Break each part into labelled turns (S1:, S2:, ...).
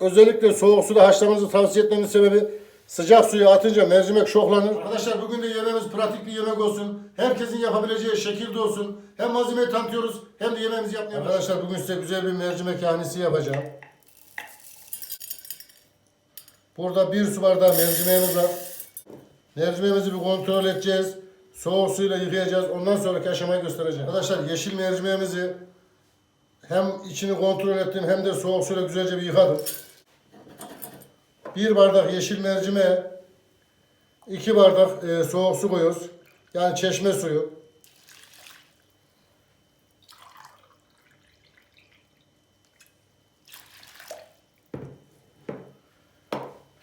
S1: Özellikle soğuk suda haşlamanızı tavsiye etmemin sebebi sıcak suya atınca mercimek şoklanır. Arkadaşlar bugün de yemeğimiz pratik bir yemek olsun. Herkesin yapabileceği şekilde olsun. Hem malzemeyi tanıtıyoruz hem de yemeğimizi yapmaya Arkadaşlar bugün size güzel bir mercimek yahnisi yapacağım. Burada bir su bardağı mercimeğimiz var. Mercimeğimizi bir kontrol edeceğiz. Soğuk suyla yıkayacağız. Ondan sonraki aşamayı göstereceğim. Arkadaşlar yeşil mercimeğimizi hem içini kontrol ettim hem de soğuk suyla güzelce bir yıkadım. Bir bardak yeşil mercimeğe iki bardak e, soğuk su koyuyoruz. Yani çeşme suyu.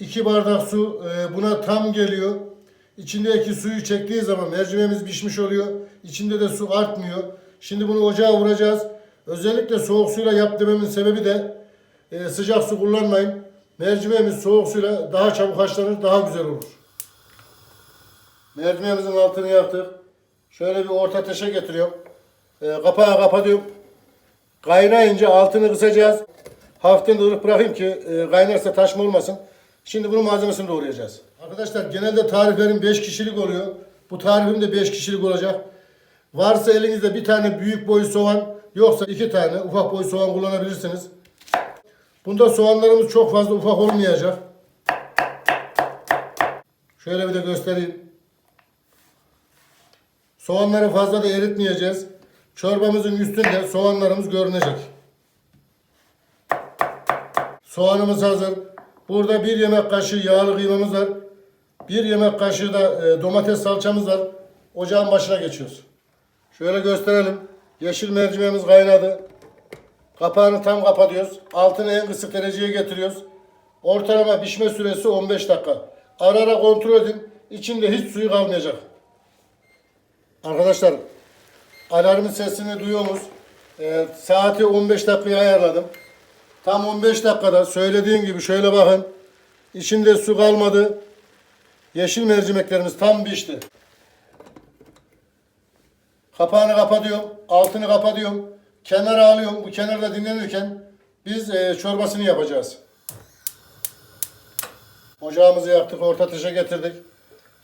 S1: İki bardak su e, buna tam geliyor. İçindeki suyu çektiği zaman mercimeğimiz pişmiş oluyor. İçinde de su artmıyor. Şimdi bunu ocağa vuracağız. Özellikle soğuk suyla yap dememin sebebi de e, sıcak su kullanmayın. Mercimeğimiz soğuk suyla daha çabuk haşlanır, daha güzel olur. Mercimeğimizin altını yaktık. Şöyle bir orta ateşe getiriyorum. E, kapağı kapatıyorum. Kaynayınca altını kısacağız. Hafiften ılık bırakayım ki e, kaynarsa taşma olmasın. Şimdi bunun malzemesini doğrayacağız. Arkadaşlar genelde tariflerim 5 kişilik oluyor. Bu tarifim de 5 kişilik olacak. Varsa elinizde bir tane büyük boy soğan, yoksa iki tane ufak boy soğan kullanabilirsiniz. Bunda soğanlarımız çok fazla ufak olmayacak. Şöyle bir de göstereyim. Soğanları fazla da eritmeyeceğiz. Çorbamızın üstünde soğanlarımız görünecek. Soğanımız hazır. Burada bir yemek kaşığı yağlı kıymamız var. Bir yemek kaşığı da e, domates salçamız var. Ocağın başına geçiyoruz. Şöyle gösterelim. Yeşil mercimeğimiz kaynadı. Kapağını tam kapatıyoruz. Altını en kısık dereceye getiriyoruz. Ortalama pişme süresi 15 dakika. Ara ara kontrol edin. İçinde hiç suyu kalmayacak. Arkadaşlar alarmın sesini duyuyorsunuz. Ee, saati 15 dakikaya ayarladım. Tam 15 dakikada söylediğim gibi şöyle bakın. İçinde su kalmadı. Yeşil mercimeklerimiz tam pişti. Kapağını kapatıyorum. Altını kapatıyorum. Kenara alıyorum. Bu kenarda dinlenirken biz e, çorbasını yapacağız. Ocağımızı yaktık. Orta ateşe getirdik.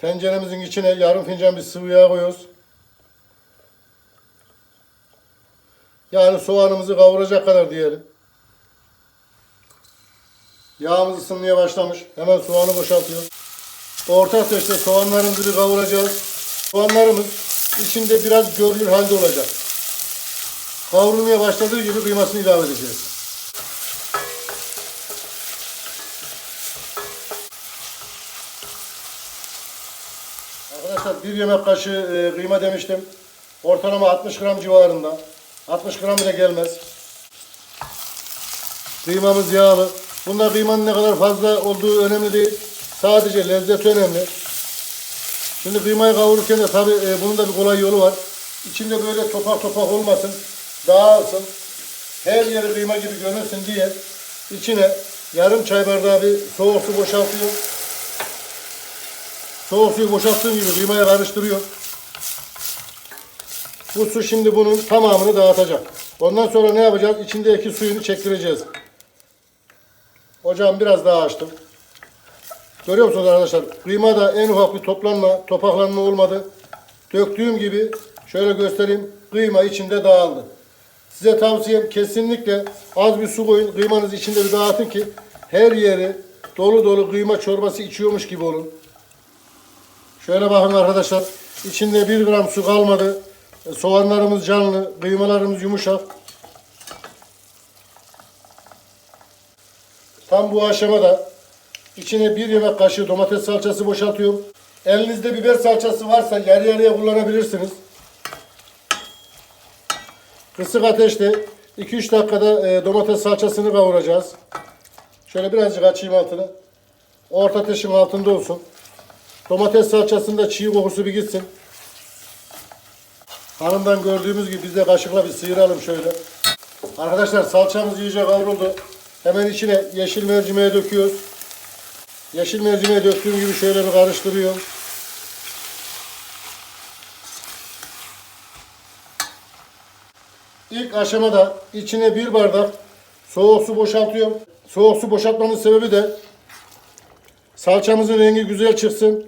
S1: Tenceremizin içine yarım fincan bir sıvı yağ koyuyoruz. Yani soğanımızı kavuracak kadar diyelim. Yağımız ısınmaya başlamış. Hemen soğanı boşaltıyoruz. Orta ateşte soğanlarımızı kavuracağız. Soğanlarımız içinde biraz görünür halde olacak. Kavrulmaya başladığı gibi kıymasını ilave edeceğiz. Arkadaşlar bir yemek kaşığı e, kıyma demiştim. Ortalama 60 gram civarında. 60 gram bile gelmez. Kıymamız yağlı. Bunda kıymanın ne kadar fazla olduğu önemli değil. Sadece lezzeti önemli. Şimdi kıymayı kavururken de tabi bunun da bir kolay yolu var. İçinde böyle topak topak olmasın, dağılsın. Her yeri kıyma gibi görünsün diye içine yarım çay bardağı bir soğuk su boşaltıyor. Soğuk suyu boşalttığım gibi kıymayı karıştırıyor. Bu su şimdi bunun tamamını dağıtacak. Ondan sonra ne yapacağız? İçindeki suyunu çektireceğiz. Ocağımı biraz daha açtım. Görüyor musunuz arkadaşlar? Kıymada en ufak bir toplanma, topaklanma olmadı. Döktüğüm gibi şöyle göstereyim. Kıyma içinde dağıldı. Size tavsiyem kesinlikle az bir su koyun. Kıymanızı içinde bir dağıtın ki her yeri dolu dolu kıyma çorbası içiyormuş gibi olun. Şöyle bakın arkadaşlar. İçinde bir gram su kalmadı. E, Soğanlarımız canlı, kıymalarımız yumuşak. Tam bu aşamada içine bir yemek kaşığı domates salçası boşaltıyorum. Elinizde biber salçası varsa yarı yarıya kullanabilirsiniz. Kısık ateşte 2-3 dakikada e, domates salçasını kavuracağız. Şöyle birazcık açayım altını. Orta ateşin altında olsun. Domates salçasında çiğ kokusu bir gitsin. Hanımdan gördüğümüz gibi biz de kaşıkla bir sıyıralım şöyle. Arkadaşlar salçamız iyice kavruldu. Hemen içine yeşil mercimeği döküyoruz. Yeşil mercimeği döktüğüm gibi şöyle bir karıştırıyorum. İlk aşamada içine bir bardak soğuk su boşaltıyorum. soğuk su boşaltmamın sebebi de salçamızın rengi güzel çıksın.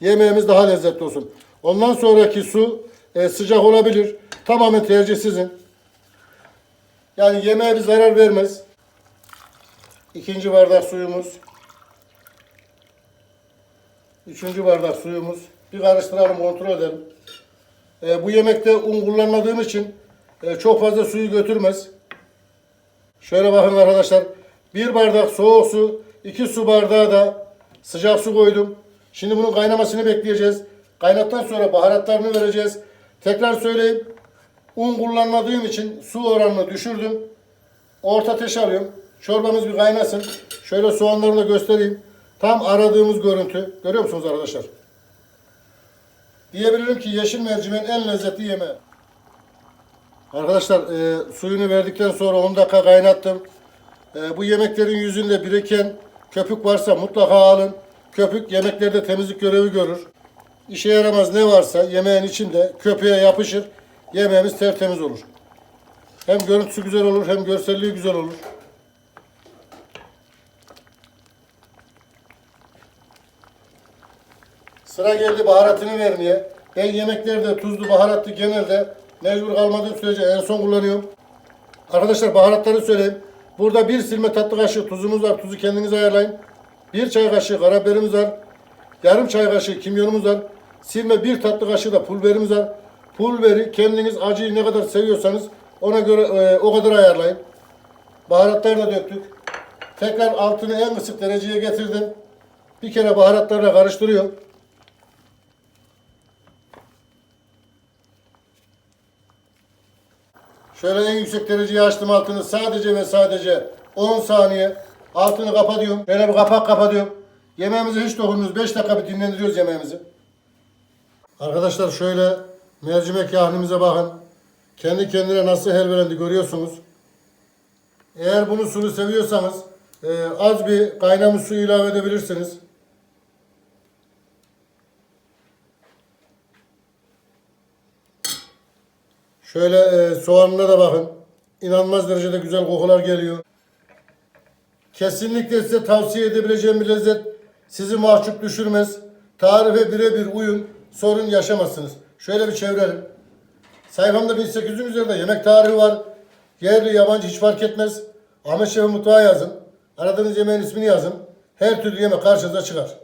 S1: Yemeğimiz daha lezzetli olsun. Ondan sonraki su e, sıcak olabilir. Tamamen tercih sizin. Yani yemeğe bir zarar vermez. İkinci bardak suyumuz. Üçüncü bardak suyumuz. Bir karıştıralım, kontrol edelim. E, bu yemekte un kullanmadığım için e, çok fazla suyu götürmez. Şöyle bakın arkadaşlar. Bir bardak soğuk su, iki su bardağı da sıcak su koydum. Şimdi bunun kaynamasını bekleyeceğiz. Kaynattan sonra baharatlarını vereceğiz. Tekrar söyleyeyim. Un kullanmadığım için su oranını düşürdüm. Orta ateş alıyorum. Çorbamız bir kaynasın. Şöyle soğanlarını da göstereyim. Tam aradığımız görüntü. Görüyor musunuz arkadaşlar? Diyebilirim ki yeşil mercimeğin en lezzetli yemeği. Arkadaşlar e, suyunu verdikten sonra 10 dakika kaynattım. E, bu yemeklerin yüzünde biriken köpük varsa mutlaka alın. Köpük yemeklerde temizlik görevi görür. İşe yaramaz ne varsa yemeğin içinde köpüğe yapışır. Yemeğimiz tertemiz olur. Hem görüntüsü güzel olur hem görselliği güzel olur. Sıra geldi baharatını vermeye. Ben yemeklerde tuzlu baharatlı genelde mecbur kalmadığım sürece en son kullanıyorum. Arkadaşlar baharatları söyleyeyim. Burada bir silme tatlı kaşığı tuzumuz var. Tuzu kendiniz ayarlayın. Bir çay kaşığı karabiberimiz var. Yarım çay kaşığı kimyonumuz var. Silme bir tatlı kaşığı da pul var. Pul kendiniz acıyı ne kadar seviyorsanız ona göre e, o kadar ayarlayın. Baharatları da döktük. Tekrar altını en kısık dereceye getirdim. Bir kere baharatlarla karıştırıyorum. Şöyle en yüksek dereceye açtım altını sadece ve sadece 10 saniye. Altını kapatıyorum. Şöyle bir kapak kapatıyorum. Yemeğimizi hiç dokunmuyoruz. 5 dakika bir dinlendiriyoruz yemeğimizi. Arkadaşlar şöyle mercimek yahnimize bakın. Kendi kendine nasıl helvelendi görüyorsunuz. Eğer bunu sulu seviyorsanız e, az bir kaynamış su ilave edebilirsiniz. Şöyle e, soğanına da bakın. İnanılmaz derecede güzel kokular geliyor. Kesinlikle size tavsiye edebileceğim bir lezzet. Sizi mahcup düşürmez. Tarife birebir uyun. Sorun yaşamazsınız. Şöyle bir çevirelim. Sayfamda 1800'ün üzerinde yemek tarihi var. Yerli yabancı hiç fark etmez. Ahmet Şef'in mutfağı yazın. Aradığınız yemeğin ismini yazın. Her türlü yemek karşınıza çıkar.